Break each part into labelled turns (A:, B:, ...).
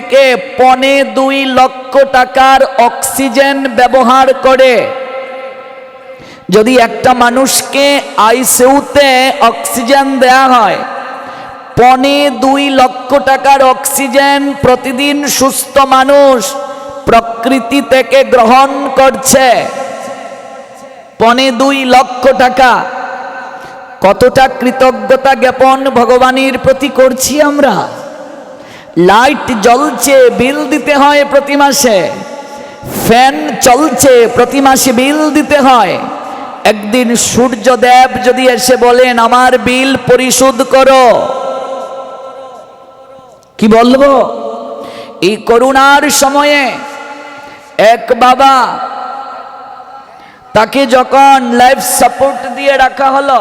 A: থেকে পনে দুই লক্ষ টাকার অক্সিজেন ব্যবহার করে। যদি একটা মানুষকে আইসিউতে অক্সিজেন দেয়া হয়, পনে দুই লক্ষ টাকার অক্সিজেন প্রতিদিন সুস্থ মানুষ প্রকৃতি থেকে গ্রহণ করছে। পনে দুই লক্ষ টাকা। কতটা কৃতজ্ঞতা জ্ঞাপন ভগবানের প্রতি করছি আমরা? লাইট জ্বলছে, বিল দিতে হয় প্রতি মাসে। ফ্যান চলছে, প্রতি মাসে বিল দিতে হয়। একদিন সূর্যদেব যদি এসে বলেন, আমার বিল পরিশোধ করো। কি বলব? এই করুণার সময়ে এক বাবা তাকে যখন লাইফ সাপোর্ট দিয়ে রাখা হলো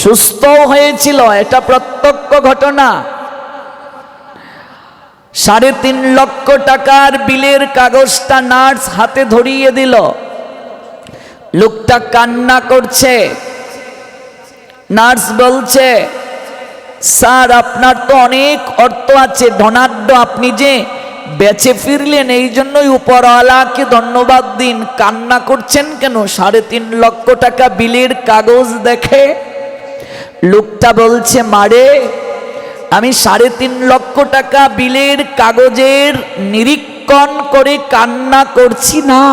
A: সুস্থ হয়েছিল, এটা প্রত্যক্ষ ঘটনা। সাড়ে তিন লক্ষ টাকার বিলের কাগজটা নার্স হাতে ধরিয়ে দিল। লোকটা কান্না করছে। নার্স বলছে, স্যার, আপনার তো অনেক অর্থ আছে, ধনাঢ্য আপনি যে বেঁচে ফিরলেন, এই জন্যই উপরওয়ালাকে ধন্যবাদ দিন। কান্না করছেন কেন? সাড়ে তিন লক্ষ টাকা বিলের কাগজ দেখে? লোকটা বলছে, মারে আমি সাড়ে তিন লক্ষ টাকা বিলের কাগজের নিরীক্ষণ করে কান্না করছি না।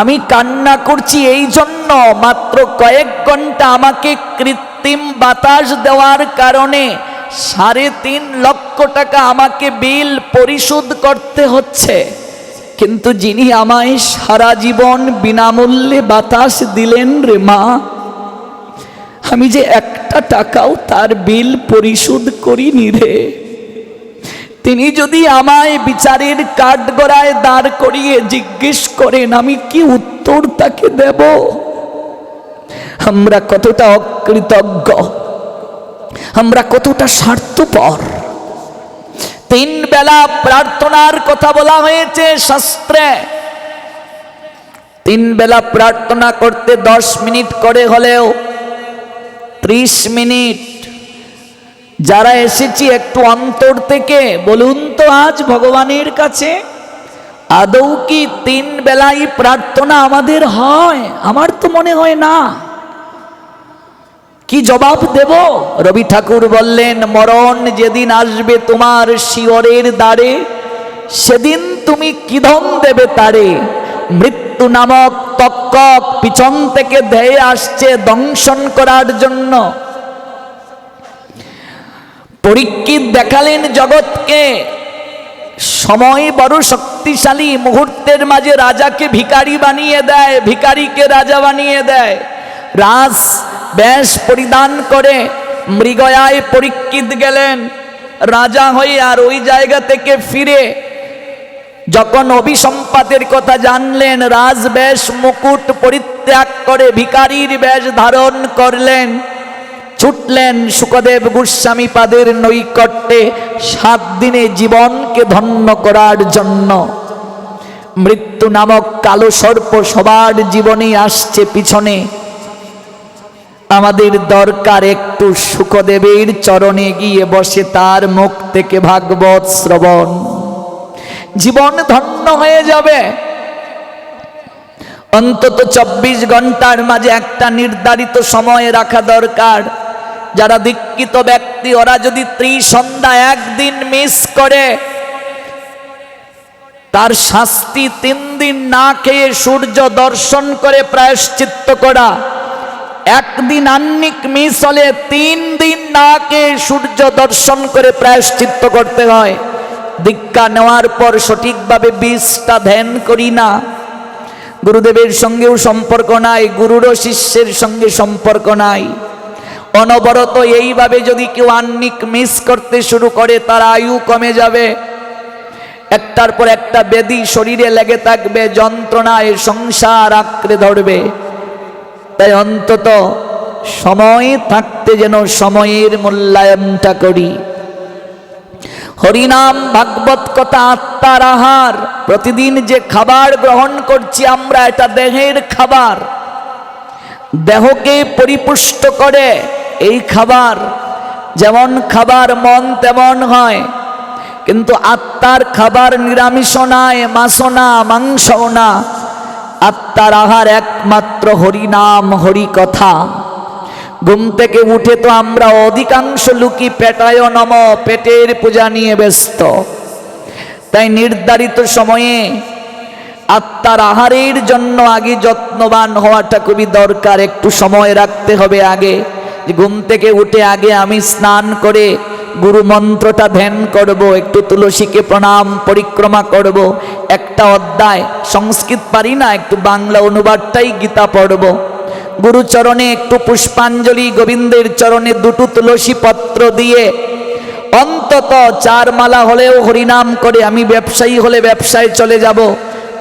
A: আমি কান্না করছি এই জন্য মাত্র কয়েক ঘণ্টা আমাকে কৃত্রিম বাতাস দেওয়ার কারণে সাড়ে তিন লক্ষ টাকা আমাকে বিল পরিশোধ করতে হচ্ছে। কিন্তু যিনি আমায় সারা জীবন বিনামূল্যে বাতাস দিলেন রে মা আমি যে একটা টাকাও তার বিল পরিশোধ করিনি রে। তিনি যদি আমায় বিচারের কাঠগড়ায় দাঁড় করিয়ে জিজ্ঞেস করেন, আমি কি উত্তর তাকে দেব? আমরা কতটা অকৃতজ্ঞ, আমরা কতটা স্বার্থপর। তিন বেলা প্রার্থনার কথা বলা হয়েছে শাস্ত্রে। তিন বেলা প্রার্থনা করতে দশ মিনিট করে হলেও ত্রিশ মিনিট। যারা এসেছি একটু অন্তর থেকে, বলুন তো আজ ভগবানের কাছে, আদৌ কি তিন বেলাই প্রার্থনা আমাদের হয়? আমার তো মনে হয় না। কি জবাব দেব? রবি ঠাকুর বললেন, মরণ যেদিন আসবে তোমার শিওরের দ্বারে, সেদিন তুমি কিধম দেবে তারে? মৃত্যু নামক তক্কক পিছন থেকে ধেয়ে আসছে দংশন করার জন্য। পরীক্ষিত দেখালেন জগৎকে। সময় বড় শক্তিশালী মুহূর্তের মাঝে রাজাকে ভিকারি বানিয়ে দেয়, ভিখারিকে রাজা বানিয়ে দেয়। রাজ বেশ পরিধান করে মৃগয়ায় পরীক্ষিত গেলেন। রাজা হয়ে আর ওই জায়গা থেকে ফিরে যখন অভিসম্পাতের কথা জানলেন, রাজবেশ মুকুট পরিত্যাগ করে ভিকারির বেশ ধারণ করলেন। ছুটলেন সুখদেব গোস্বামী পাদের নৈকট্যে সাত দিনে জীবনকে ধন্য করার জন্য। মৃত্যু নামক কালো সর্প সবার জীবনে আসছে পিছনে। আমাদের দরকার একটু সুখদেবের চরণে গিয়ে বসে, তার মুখ থেকে ভাগবত শ্রবণ। জীবন ধন্য হয়ে যাবে। অন্তত চব্বিশ ঘণ্টার মাঝে একটা নির্ধারিত সময় রাখা দরকার। যারা দীক্ষিত ব্যক্তি, ওরা যদি ত্রিসন্ধ্যা একদিন মিস করে, তার শাস্তি তিন দিন না খেয়ে সূর্য দর্শন করে প্রায়শ্চিত্ত করা। একদিন আন্নিক মিস হলে তিন দিন না খেয়ে সূর্য দর্শন করে প্রায়শ্চিত্ত করতে হয়। দীক্ষা নেওয়ার পর সঠিকভাবে বীজটা ধ্যান করি না। গুরুদেবের সঙ্গেও সম্পর্ক নাই, গুরুরও শিষ্যের সঙ্গে সম্পর্ক নাই। অনবরত এইভাবে যদি কেউ আন্নিক মিস করতে শুরু করে, তার আয়ু কমে যাবে। একটার পর একটা বেদি শরীরে লেগে থাকবে, যন্ত্রণায় সংসার আঁকড়ে ধরবে। তাই অন্তত সময় থাকতে যেন সময়ের মূল্যায়নটা করি। হরিনাম ভাগবত কথা আত্মার আহার। প্রতিদিন যে খাবার গ্রহণ করছি আমরা, এটা দেহের খাবার। দেহকে পরিপুষ্ট করে এই খাবার। যেমন খাবার মন, তেমন হয়। কিন্তু আত্মার খাবার নিরামিষ নয় মাংস না, মাংসও না। আত্মার আহার একমাত্র হরিনাম হরি কথা ঘুম থেকে উঠে তো আমরা অধিকাংশ লুকি পেটায় নম পেটের পূজা নিয়ে ব্যস্ত। তাই নির্ধারিত সময়ে আত্মার আহারের জন্য আগে যত্নবান হওয়াটা খুবই দরকার। একটু সময় রাখতে হবে আগে। ঘুম থেকে উঠে আগে আমি স্নান করে গুরু মন্ত্রটা ধ্যান করব, একটু তুলসীকে প্রণাম, পরিক্রমা করব। একটা অধ্যায়, সংস্কৃত পারি না, একটু বাংলা অনুবাদটাই গীতা পড়ব। গুরুচরণে একটু পুষ্পাঞ্জলি গোবিন্দের চরণে দুটো তুলসী পত্র দিয়ে অন্তত চার মালা হলেও হরিনাম করে আমি ব্যবসায়ী হলে ব্যবসায় চলে যাব,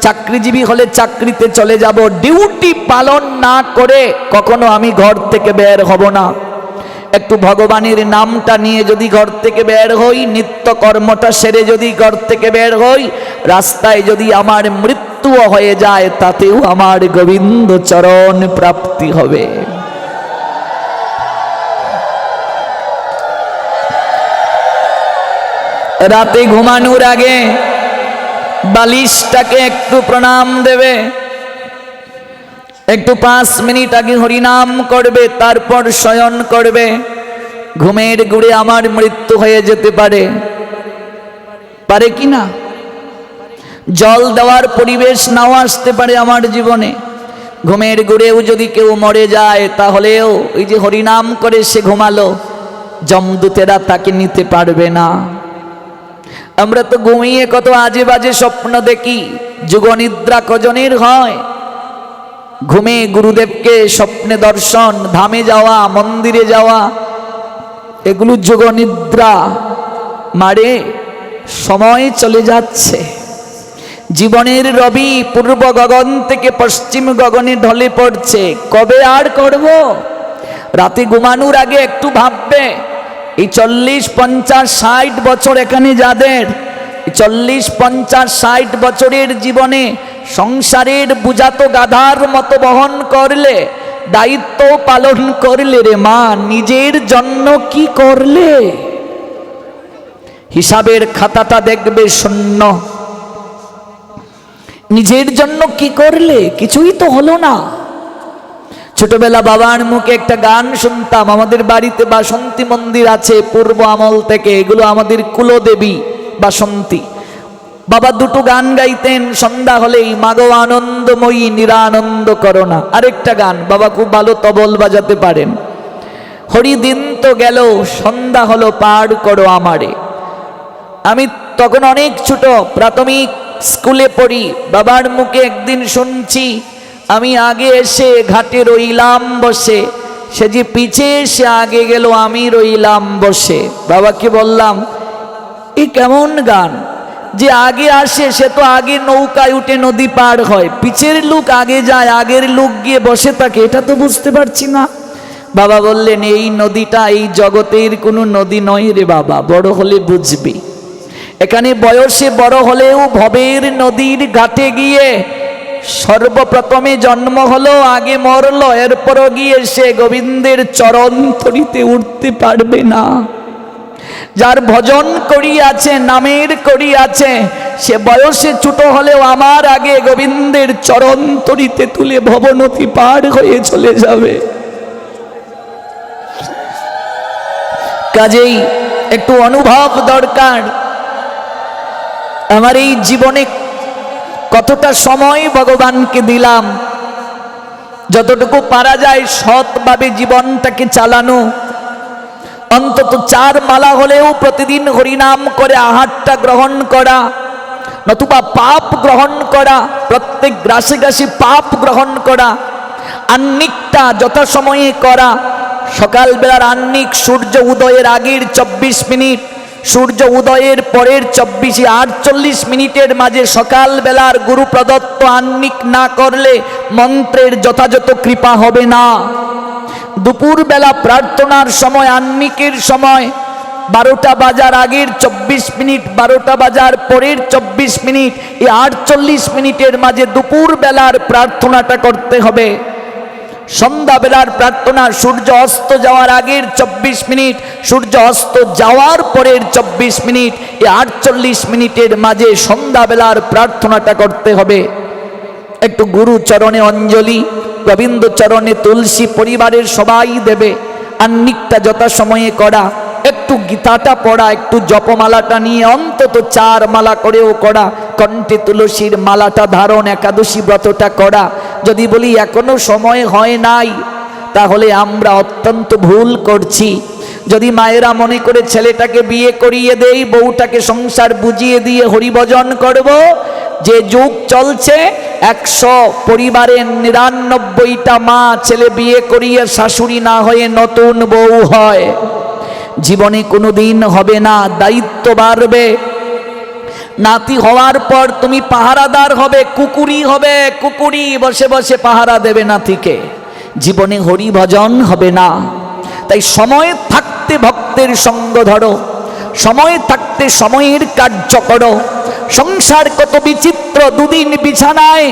A: চাকরিজীবী হলে চাকরিতে চলে যাব, ডিউটি পালন না করে কখনো আমি ঘর থেকে বের হব না। একটু ভগবানের নামটা নিয়ে যদি ঘর থেকে বের হই নিত্য কর্মটা সেরে যদি ঘর থেকে বের হই, রাস্তায় যদি আমার মৃত্যুও হয়ে যায়, তাতেও আমার গোবিন্দ চরণ প্রাপ্তি হবে। রাতে ঘুমানোর আগে বালিশটাকে একটু প্রণাম দেবে। একটু পাঁচ মিনিট আগে হরিনাম করবে, তারপর শয়ন করবে। ঘুমের গুড়ে আমার মৃত্যু হয়ে যেতে পারে। পারে কি না? জল দেওয়ার পরিবেশ নাও আসতে পারে আমার জীবনে। ঘুমের গুড়েও যদি কেউ মরে যায়, তাহলেও ওই যে হরিনাম করে সে ঘুমালো জমদূতেরা তাকে নিতে পারবে না। আমরা তো ঘুমিয়ে কত আজে বাজে স্বপ্ন দেখি, যুগনিদ্রা কজনের হয়। ঘুমে গুরুদেবকে স্বপ্নে দর্শন, ধামে যাওয়া, মন্দিরে যাওয়া, এগুলো যুগনিদ্রা। মারে, সময় চলে যাচ্ছে। জীবনের রবি পূর্ব গগন থেকে পশ্চিম গগনে ঢলে পড়ছে। কবে আর করব? রাতে ঘুমানোর আগে একটু ভাববে, এই চল্লিশ, পঞ্চাশ, ষাট বছর এখানে যাদের চল্লিশ, পঞ্চাশ, ষাট বছরের জীবনে সংসারের বুঝাত গাধার মতো বহন করলে, দায়িত্ব পালন করলে রে মা, নিজের জন্য কি করলে? হিসাবের খাতাটা দেখবে শূন্য। নিজের জন্য কি করলে? কিছুই তো হলো না। ছোটবেলা বাবার মুখে একটা গান শুনতাম, আমাদের বাড়িতে বাসন্তী মন্দির আছে, পূর্ব আমল থেকে, এগুলো আমাদের কুলদেবী বাসন্তী। বাবা দুটো গান গাইতেন, সন্ধ্যা হলেই, মাগো আনন্দময়ী নিরানন্দ করোনা। আরেকটা গান, বাবা খুব ভালো তবল বাজাতে পারেন। হরিদিন তো গেল, সন্ধ্যা হলো, পার করো আমারে। আমি তখন অনেক ছোট, প্রাথমিক স্কুলে পড়ি, বাবার মুখে একদিন শুনছি, আমি আগে এসে ঘাটে রইলাম বসে। সে যে পিছে এসে আগে গেল, আমি রইলাম বসে। বাবাকে বললাম, এ কেমন গান? যে আগে আসে, সে তো আগে নৌকায় উঠে নদী পার হয়। পিছের লোক আগে যায়, আগের লোক গিয়ে বসে থাকে, এটা তো বুঝতে পারছি না। বাবা বললেন, এই নদীটা, এই জগতের কোনো নদী নয় রে বাবা, বড় হলে বুঝবি। এখানে বয়সে বড় হলেও ভবের নদীর ঘাটে গিয়ে সর্বপ্রথমে জন্ম হলো, আগে মরল, এরপরও গিয়ে সে গোবিন্দের চরণ তরিতে উঠতে পারবে না। যার ভজন করিয়াছে, নামের করিয়াছে, সে বয়সে ছোট হলেও আমার আগে গোবিন্দের চরণ তরিতে তুলে ভবনতি পার হয়ে চলে যাবে। কাজেই একটু অনুভব দরকার। আমার এই জীবনে কতটা সময় ভগবানকে দিলাম, যতটুকু পারা যায় সৎভাবে জীবনটাকে চালানো, অন্তত চার মালা হলেও প্রতিদিন হরিনাম করে আহারটা গ্রহণ করা, নতুবা পাপ গ্রহণ করা, প্রত্যেক গ্রাসে গ্রাসে পাপ গ্রহণ করা, আন্নিকটা যথাসময়ে করা, সকালবেলার আন্নিক সূর্য উদয়ের আগের চব্বিশ মিনিট সূর্য উদয়ের পরের চব্বিশে আটচল্লিশ মিনিটের মাঝে সকালবেলার গুরু প্রদত্ত আন্নিক না করলে মন্ত্রের যথাযথ কৃপা হবে না। দুপুরবেলা প্রার্থনার সময় আন্নিকের সময়, বারোটা বাজার আগের চব্বিশ মিনিট, বারোটা বাজার পরের চব্বিশ মিনিট, এই আটচল্লিশ মিনিটের মাঝে দুপুরবেলার প্রার্থনাটা করতে হবে। সন্ধ্যাবেলার প্রার্থনা, সূর্য অস্ত যাওয়ার আগের চব্বিশ মিনিট, সূর্য অস্ত যাওয়ার পরের চব্বিশ মিনিট এই আটচল্লিশ মিনিটের মাঝে সন্ধ্যাবেলার প্রার্থনাটা করতে হবে। একটু গুরু চরণে অঞ্জলি, গোবিন্দ চরণে তুলসী পরিবারের সবাই দেবে আর আন্নিকটা যথাসময়ে করা, একটু গীতাটা পড়া, একটু জপমালাটা নিয়ে অন্তত চার মালা করেও করা কণ্ঠে তুলসীর মালাটা ধারণ একাদশী ব্রতটা করা। যদি বলি, এখনও সময় হয় নাই, তাহলে আমরা অত্যন্ত ভুল করছি। যদি মায়েরা মনে করে ছেলেটাকে বিয়ে করিয়ে দেই, বউটাকে সংসার বুঝিয়ে দিয়ে হরিভজন করব, যে যুগ চলছে, একশো পরিবারের নিরানব্বইটা মা ছেলে বিয়ে করিয়ে শাশুড়ি না হয়ে নতুন বউ হয়। জীবনে কোনো দিন হবে না, দায়িত্ব বাড়বে। নাতি হওয়ার পর তুমি পাহারাদার হবে, কুকুরি হবে, কুকুরি বসে বসে পাহারা দেবে নাতিকে। জীবনে হরি ভজন হবে না। তাই সময় থাকতে ভক্তের সঙ্গ ধরো, সময় থাকতে সময়ের কার্য করো। সংসার কত বিচিত্র, দুদিন বিছানায়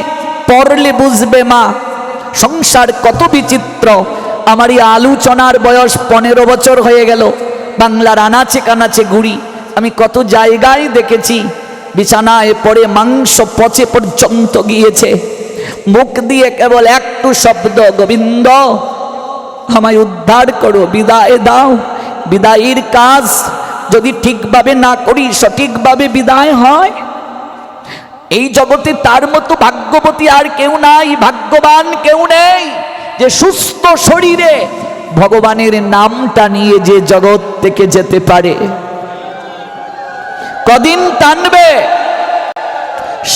A: পড়লে বুঝবে মা, সংসার কত বিচিত্র। আমার এই আলোচনার বয়স পনেরো বছর হয়ে গেল, বাংলার আনাচে কানাচে ঘুরি। আমি কত জায়গায় দেখেছি বিছানায় পড়ে মাংস পচে পর্যন্ত গিয়েছে। মুখ দিয়ে কেবল একটু শব্দ, গোবিন্দ, আমায় উদ্ধার করো, বিদায় দাও। বিদায়ের কাজ যদি ঠিকভাবে না করি, সঠিকভাবে বিদায় হয়? এই জগতে তার মতো ভাগ্যবতী আর কেউ নাই, ভাগ্যবান কেউ নেই যে সুস্থ শরীরে ভগবানের নামটা নিয়ে যে জগৎ থেকে যেতে পারে। কদিন টানবে?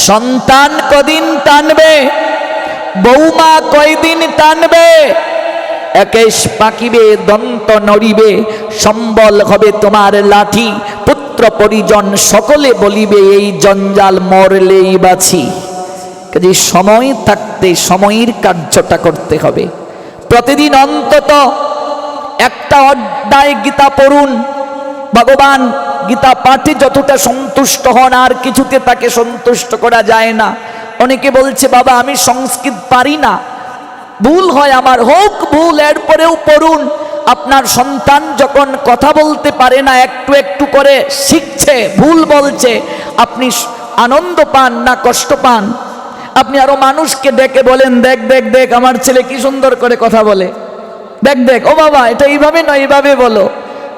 A: সন্তান কদিন টানবে? বৌমা কয়দিন টানবে? একেশ পাকিবে, দন্ত নড়িবে, সম্বল হবে তোমার লাঠি। পুত্র পরিজন সকলে বলিবে, এই জঞ্জাল মরলেই বাছি কাজে সময় থাকতে সময়ের কার্যটা করতে হবে। প্রতিদিন অন্তত একটা অধ্যায় গীতা পড়ুন। ভগবান গীতা পাঠে যতটা সন্তুষ্ট হন, আর কিছুতে তাকে সন্তুষ্ট করা যায় না। অনেকে বলছে, বাবা, আমি সংস্কৃত পারি না। ভুল হয় আমার। হোক, ভুল, এরপরেও পড়ুন। আপনার সন্তান যখন কথা বলতে পারে না, একটু একটু করে শিখছে, ভুল বলছে, আপনি আনন্দ পান না কষ্ট পান? আপনি আরও মানুষকে ডেকে বলেন, দেখ দেখ দেখ, আমার ছেলে কি সুন্দর করে কথা বলে। দেখ দেখ, ও বাবা, এটা এইভাবে নয়, এইভাবে বলো।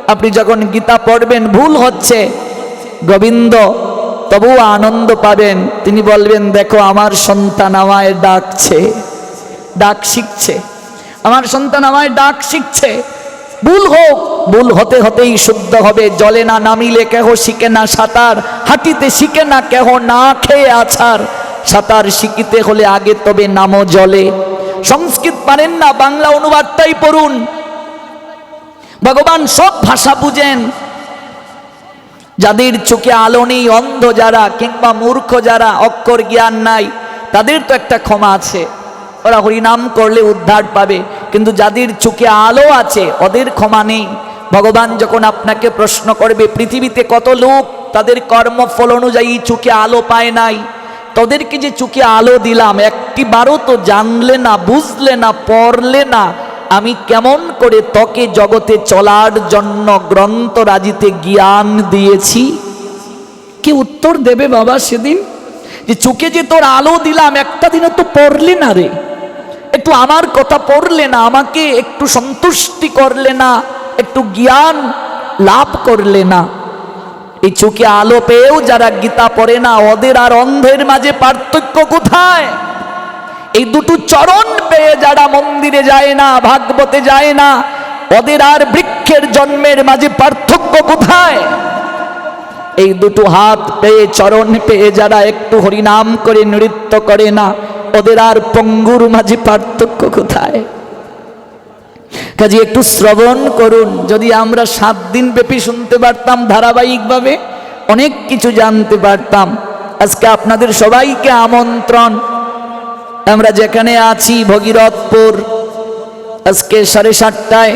A: আপনি যখন গীতা পড়বেন, ভুল হচ্ছে। গোবিন্দ তবুও আনন্দ পাবেন। তিনি বলবেন, দেখো, আমার সন্তান আমায় ডাকছে। ডাক শিখছে। আমার সন্তান আমায় ডাক শিখছে। ভুল হোক, ভুল হতে হতেই শুদ্ধ হবে। জলে না নামিলে কেহ শিখে না সাঁতার। হাঁটিতে শিখে না কেহ না খেয়ে আছার। সাঁতার শিখিতে হলে আগে তবে নামও জলে। সংস্কৃত পারেন না, বাংলা অনুবাদটাই পড়ুন। ভগবান সব ভাষা বুঝেন। যাদের চোখে আলো নেই, অন্ধ যারা, কিংবা মূর্খ যারা, অক্ষর জ্ঞান নাই, তাদের তো একটা ক্ষমা আছে। ওরা হরিনাম করলে উদ্ধার পাবে। কিন্তু যাদের চোখে আলো আছে, ওদের ক্ষমা নেই। ভগবান যখন আপনাকে প্রশ্ন করবে, পৃথিবীতে কত লোক তাদের কর্মফল অনুযায়ী চোখে আলো পায় নাই? তোদেরকে যে চোখে আলো দিলাম, একটি বারও তো জানলে না, বুঝলে না, পড়লে না আমি কেমন করে তকে জগতে চলার জন্য গ্রন্থ রাজিতে জ্ঞান দিয়েছি? কি উত্তর দেবে বাবা সেদিন? যে চোখে যে তোর আলো দিলাম, একটা দিনও তো পড়লে না রে। একটু আমার কথা পড়লে না, আমাকে একটু সন্তুষ্টি করলে না, একটু জ্ঞান লাভ করলে না। এই চোখে আলো পেয়েও যারা গীতা পড়ে না, ওদের আর অন্ধের মাঝে পার্থক্য কোথায়? এই দুটো চরণ পেয়ে যারা মন্দিরে যায় না, ভাগবতে যায় না, ওদের আর বৃক্ষের জন্মের মাঝে পার্থক্য কোথায়? এই দুটো হাত পেয়ে, চরণ পেয়ে যারা একটু হরিনাম করে, নৃত্য করে না, ওদের আর পঙ্গুর মাঝে পার্থক্য কোথায়? কাজে, একটু শ্রবণ করুন। যদি আমরা সাত দিন ব্যাপী শুনতে পারতাম, ধারাবাহিকভাবে অনেক কিছু জানতে পারতাম। আজকে আপনাদের সবাইকে আমন্ত্রণ। আমরা যেখানে আছি ভগীরথপুর, আজকে সাড়ে সাতটায়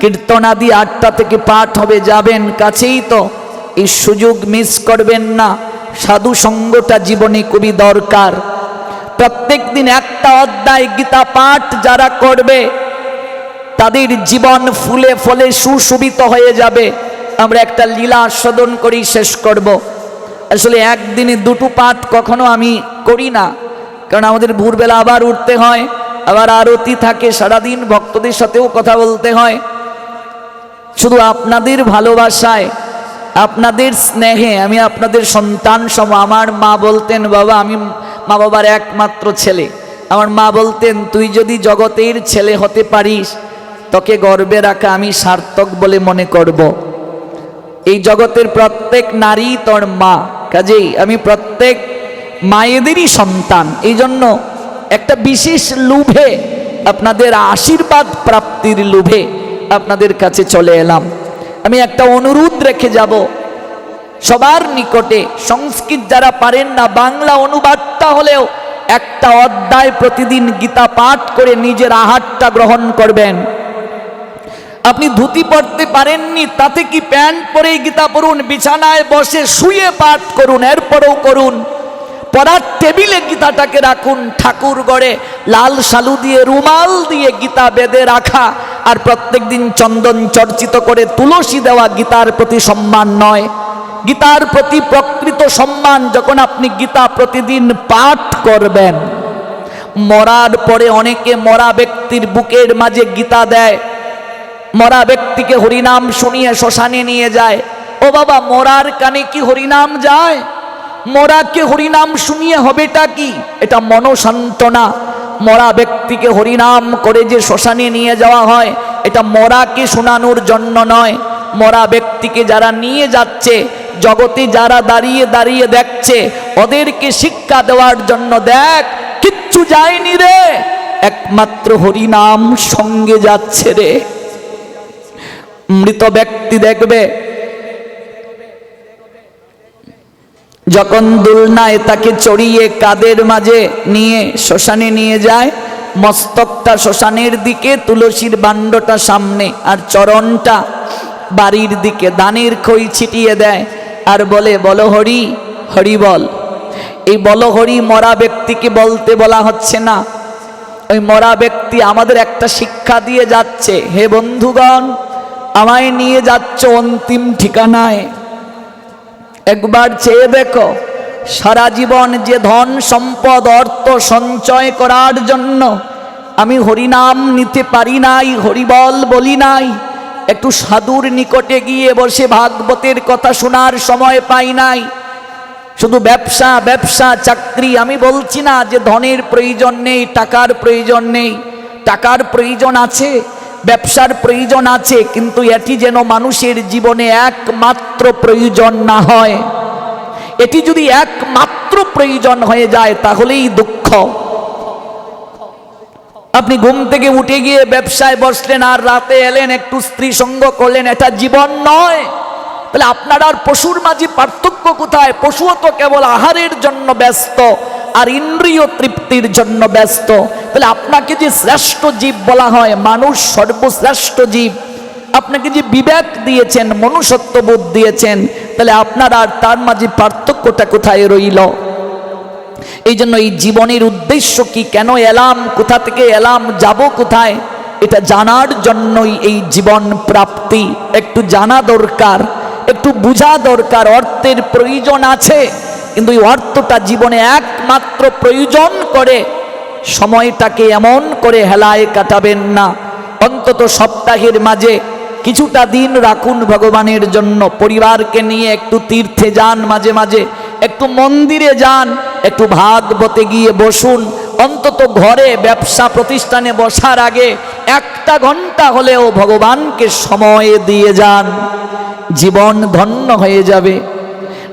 A: কীর্তনাদি আটটা থেকে পাঠ হবে, যাবেন কাছেই তো। এই সুযোগ মিস করবেন না। সাধু সঙ্গটা জীবনে খুবই দরকার। প্রত্যেক দিন একটা অধ্যায় গীতা পাঠ যারা করবে, তাদের জীবন ফুলে ফলে সুশোভিত হয়ে যাবে। আমরা একটা লীলা আস্বাদন করি শেষ করব। আসলে একদিনে দুটো পাঠ কখনো আমি করি না। কারণ আমাদের ভোরবেলা আবার উঠতে হয়, আবার আরতি থাকে, সারাদিন ভক্তদের সাথেও কথা বলতে হয়। শুধু আপনাদের ভালোবাসায়, আপনাদের স্নেহে, আমি আপনাদের সন্তান সম, আমার মা বলতেন, বাবা, আমি মা বাবার একমাত্র ছেলে। আমার মা বলতেন, তুই যদি জগতের ছেলে হতে পারিস, তোকে গর্বে রাখা আমি সার্থক বলে মনে করব। এই জগতের প্রত্যেক নারী তোর মা। কাজেই আমি প্রত্যেক মায়েদেরই সন্তান। এই জন্য একটা বিশেষ লুভে আপনাদের আশীর্বাদ প্রাপ্তির লুভে আপনাদের কাছে চলে এলাম। আমি একটা অনুরোধ রেখে যাব। সবার নিকটে সংস্কৃত যারা পারেন না, বাংলা অনুবাদটা হলেও একটা অধ্যায় প্রতিদিন গীতা পাঠ করে নিজের আহারটা গ্রহণ করবেন। আপনি ধুতি পড়তে পারেননি, তাতে কি প্যান্ট পরেই গীতা পড়ুন, বিছানায় বসে শুয়ে পাঠ করুন, এরপরেও করুন। পড়ার টেবিলে গীতাটাকে রাখুন ঠাকুর গড়ে, লাল শালু দিয়ে, রুমাল দিয়ে গীতা বেদে রাখা। আর প্রত্যেক দিন চন্দন চর্চিত করে তুলসী দেওয়া গীতার প্রতি সম্মান নয়। গীতার প্রতি প্রকৃত সম্মান যখন আপনি গীতা প্রতিদিন পাঠ করবেন। মরার পরে অনেকে মরা ব্যক্তির বুকের মাঝে গীতা দেয়। মরা ব্যক্তিকে হরিনাম শুনিয়ে শ্মশানে নিয়ে যায়। ও বাবা, মরার কানে কি হরিনাম যায়? মরাকে হরিনাম শুনিয়ে হবেটা কি? এটা মনসান্তনা মরা ব্যক্তিকে হরিনাম করে যে শ্মশানে নিয়ে যাওয়া হয়, এটা মরাকে শোনানোর জন্য নয়। মরা ব্যক্তিকে যারা নিয়ে যাচ্ছে, জগতে যারা দাঁড়িয়ে দাঁড়িয়ে দেখছে, ওদেরকে শিক্ষা দেওয়ার জন্য দেখ, কিচ্ছু যায়নি রে। একমাত্র হরিনাম সঙ্গে যাচ্ছে রে। মৃত ব্যক্তি দেখবে যখন দুলনায় তাকে চড়িয়ে কাদের মাঝে নিয়ে শ্মশানে নিয়ে যায়, মস্তকটা শ্মশানের দিকে, তুলসীর বাণ্ডটা সামনে, আর চরণটা বাড়ির দিকে, দানের খই ছিটিয়ে দেয়, আর বলে, বলো হরি হরি বল। এই বলো হরি মরা ব্যক্তিকে বলতে বলা হচ্ছে না। ওই মরা ব্যক্তি আমাদের একটা শিক্ষা দিয়ে যাচ্ছে, হে বন্ধুগণ, আমায় নিয়ে যাচ্ছ অন্তিম ঠিকানায়। একবার চেয়ে দেখো, সারা জীবন যে ধন, সম্পদ, অর্থ সঞ্চয় করার জন্য আমি হরিনাম নিতে পারি নাই, হরিবল বলি নাই। একটু সাধুর নিকটে গিয়ে বসে ভাগবতের কথা শোনার সময় পাই নাই। শুধু ব্যবসা ব্যবসা, চাকরি, আমি বলছি না যে ধনের প্রয়োজন নেই, টাকার প্রয়োজন নেই। টাকার প্রয়োজন আছে ব্যবসার প্রয়োজন আছে, কিন্তু এটি যেন মানুষের জীবনে একমাত্র প্রয়োজন না হয়। এটি যদি একমাত্র প্রয়োজন হয়ে যায়, তাহলেই দুঃখ। আপনি ঘুম থেকে উঠে গিয়ে ব্যবসায় বসলেন, আর রাতে এলেন, একটু স্ত্রী সঙ্গ করলেন, এটা জীবন নয়। তাহলে আপনার আর পশুর মাঝে পার্থক্য কোথায়? পশুও তো কেবল আহারের জন্য ব্যস্ত, আর ইন্দ্রিয় তৃপ্তির জন্য ব্যস্ত। তাহলে আপনাকে যে শ্রেষ্ঠ জীব বলা হয়, মানুষ সর্বশ্রেষ্ঠ জীব, আপনাকে যে বিবেক দিয়েছেন, মনুষ্যত্ব বোধ দিয়েছেন, তাহলে আপনার আর তার মাঝে পার্থক্যটা কোথায় রইল? এই জন্য এই জীবনের উদ্দেশ্য কি, কেন এলাম, কোথা থেকে এলাম, যাব কোথায়, এটা জানার জন্যই এই জীবন প্রাপ্তি। একটু জানা দরকার, একটু বোঝা দরকার, অর্থের প্রয়োজন আছে, কিন্তু এই অর্থটা জীবনে একমাত্র প্রয়োজন করে সময়টাকে এমন করে হেলায় কাটাবেন না। অন্তত সপ্তাহের মাঝে কিছুটা দিন রাখুন ভগবানের জন্য। পরিবারকে নিয়ে একটু তীর্থে যান মাঝে মাঝে। একটু মন্দিরে যান, একটু ভাগবতে গিয়ে বসুন। অন্তত ঘরে ব্যবসা প্রতিষ্ঠানে বসার আগে একটা ঘণ্টা হলেও ভগবানকে সময় দিয়ে যান। জীবন ধন্য হয়ে যাবে।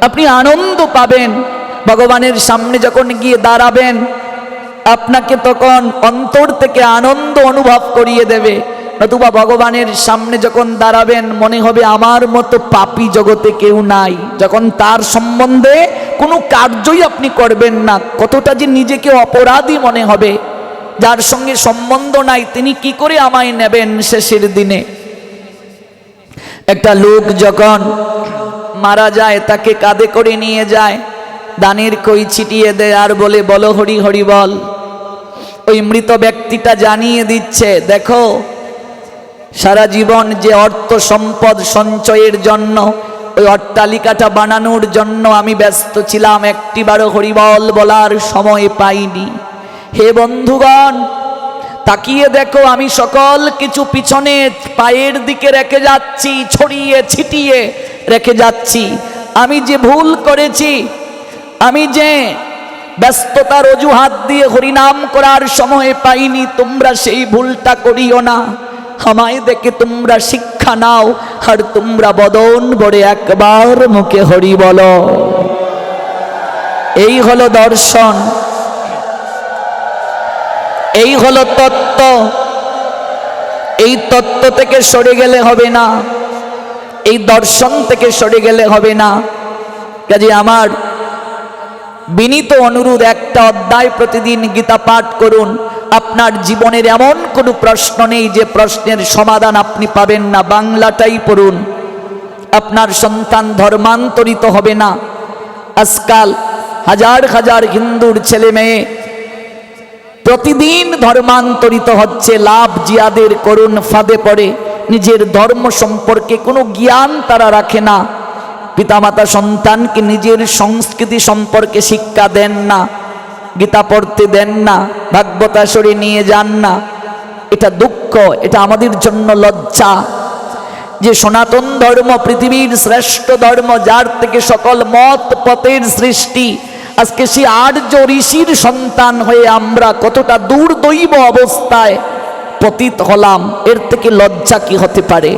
A: আপনি আনন্দ পাবেন। ভগবানের সামনে যখন গিয়ে দাঁড়াবেন আপনাকে তখন অন্তর থেকে আনন্দ অনুভব করিয়ে দেবে। নতুবা ভগবানের সামনে যখন দাঁড়াবেন, মনে হবে আমার মতো পাপি জগতে কেউ নাই। যখন তার সম্বন্ধে কোনো কার্যই আপনি করবেন না, কতটা যে নিজেকে অপরাধী মনে হবে। যার সঙ্গে সম্বন্ধ নাই, তিনি কি করে আমায় নেবেন শেষের দিনে? একটা লোক যখন মারা যায়, তাকে কাঁধে করে নিয়ে যায়, দানের কই ছিটিয়ে দেয় আর বলে, বলো হরি হরি বল। ওই মৃত ব্যক্তিটা জানিয়ে দিচ্ছে, দেখো, সারা জীবন যে অর্থ সম্পদ সঞ্চয়ের জন্য, ওই অট্টালিকাটা বানানোর জন্য আমি ব্যস্ত ছিলাম, একটিবারও হরিবল বলার সময় পাইনি। হে বন্ধুগণ, তাকিয়ে দেখো, আমি সকল কিছু পিছনে পায়ের দিকে রেখে যাচ্ছি, ছড়িয়ে ছিটিয়ে রেখে যাচ্ছি। আমি যে ভুল করেছি, আমি যে ব্যস্ততার অজুহাত দিয়ে হরিনাম করার সময় পাইনি, তোমরা সেই ভুলটা করিও না। আমায় দেখে তোমরা শিক্ষা নাও, আর তোমরা বদন বড়ে একবার মুখে হরি বলো। এই হলো দর্শন। এই হলো তত্ত্ব। এই তত্ত্ব থেকে সরে গেলে হবে না। এই দর্শন থেকে সরে গেলে হবে না। কাজে আমার বিনীত অনুরোধ, একটা অধ্যায় প্রতিদিন গীতা পাঠ করুন। আপনার জীবনের এমন কোনো প্রশ্ন নেই যে প্রশ্নের সমাধান আপনি পাবেন না, বাংলাটাই পড়ুন। আপনার সন্তান ধর্মান্তরিত হবে না। আজকাল হাজার হাজার হিন্দুর ছেলে মেয়ে প্রতিদিন ধর্মান্তরিত হচ্ছে, লাভ জিয়াদের করুণ ফাঁদে পড়ে। নিজের ধর্ম সম্পর্কে কোনো জ্ঞান তারা রাখে না। পিতামাতা সন্তানকে নিজের সংস্কৃতি সম্পর্কে শিক্ষা দেন না, গীতা পড়তে দেন না ভাগবতাসরে নিয়ে যান না। এটা দুঃখ, এটা আমাদের জন্য লজ্জা। যে সনাতন ধর্ম পৃথিবীর শ্রেষ্ঠ ধর্ম, যার থেকে সকল মত পথের সৃষ্টি, আজকে সে আর্য ঋষির সন্তান হয়ে আমরা কতটা দুর্দৈব অবস্থায় পতিত হলাম, এর থেকে লজ্জা কি হতে পারে?